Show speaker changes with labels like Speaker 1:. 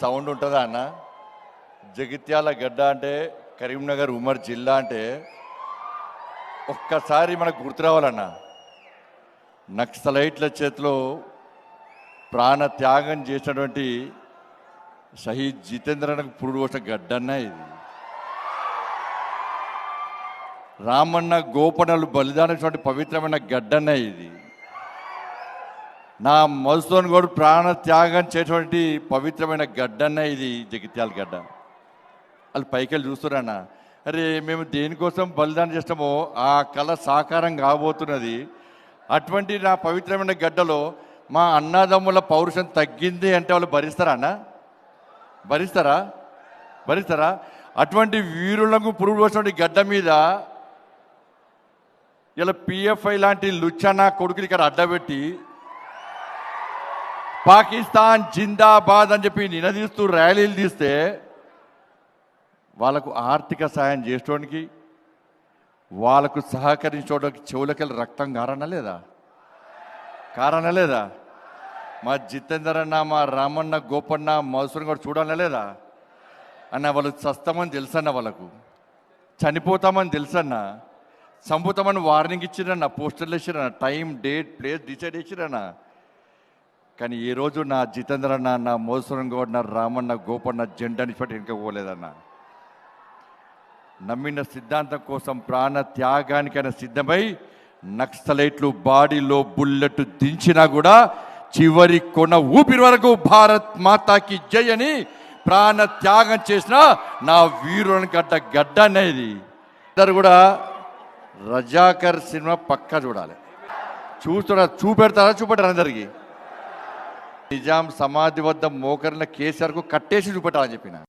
Speaker 1: Sound ఉంటుందా అన్న? జగిత్యాల గడ్డ అంటే కరీంనగర్ ఉమర్ జిల్లా అంటే ఒక్కసారి మనకు గుర్తు రావాలన్న. నక్సలైట్ల చేతిలో ప్రాణ త్యాగం చేసినటువంటి షహీద్ జితేంద్రనకు పురుడు పోసిన గడ్డన్న ఇది. రామన్న గోపనలు బలిదానటువంటి పవిత్రమైన గడ్డన్న ఇది. నా మధుసూన్ కూడా ప్రాణ త్యాగం చేసేటువంటి పవిత్రమైన గడ్డన్న ఇది జగిత్యాల గడ్డ. వాళ్ళు పైకి వెళ్ళి చూస్తున్నారన్న అరే మేము దేనికోసం బలిదానం చేస్తామో ఆ కళ సాకారం కాబోతున్నది. అటువంటి నా పవిత్రమైన గడ్డలో మా అన్నదమ్ముల పౌరుషం తగ్గింది అంటే వాళ్ళు భరిస్తారా అన్న? భరిస్తారా? భరిస్తారా? అటువంటి వీరులకు పురుగు వచ్చినటువంటి గడ్డ మీద ఇలా పిఎఫ్ఐ లాంటి లుచ్చన కొడుకులు ఇక్కడ అడ్డబెట్టి పాకిస్తాన్ జిందాబాద్ అని చెప్పి నినదీస్తూ ర్యాలీలు తీస్తే వాళ్ళకు ఆర్థిక సాయం చేసుకోవడానికి వాళ్ళకు సహకరించడానికి చెవులకెళ్ళి రక్తం కారణ లేదా? కారణ లేదా? మా జితేందర్ అన్న మా రామన్న గోపన్న మధుసూన్ కూడా చూడాలనే లేదా? అన్న వాళ్ళు చస్తామని తెలుసన్న వాళ్ళకు. చనిపోతామని తెలుసన్న. చంపుతామని వార్నింగ్ ఇచ్చిరన్న పోస్టర్లు వేసిరన్న టైం డేట్ ప్లేస్ డిసైడ్ చేసిరన్నా. కానీ ఈ రోజు నా జితేంద్ర అన్న నా మోసరం గౌడ్ నా రామన్న గోపన్న జెండాని పట్టి ఇంకా పోలేదన్న. నమ్మిన సిద్ధాంతం కోసం ప్రాణ త్యాగానికైనా సిద్ధమై నక్సలైట్లు బాడీలో బుల్లెట్ దించినా కూడా చివరి కొన ఊపిరి వరకు భారత్ మాతాకి జై అని ప్రాణ త్యాగం చేసిన నా వీరుని గడ్డ గడ్డ అనేది. ఇద్దరు కూడా రజాకర్ సినిమా పక్కా చూడాలి. చూస్తున్నా చూపెడతారా? చూపెట్టారు అందరికీ? నిజాం సమాధి వద్ద మోకరిన కేసీఆర్కు కట్టేసి చూపెట్టాలని చెప్పిన.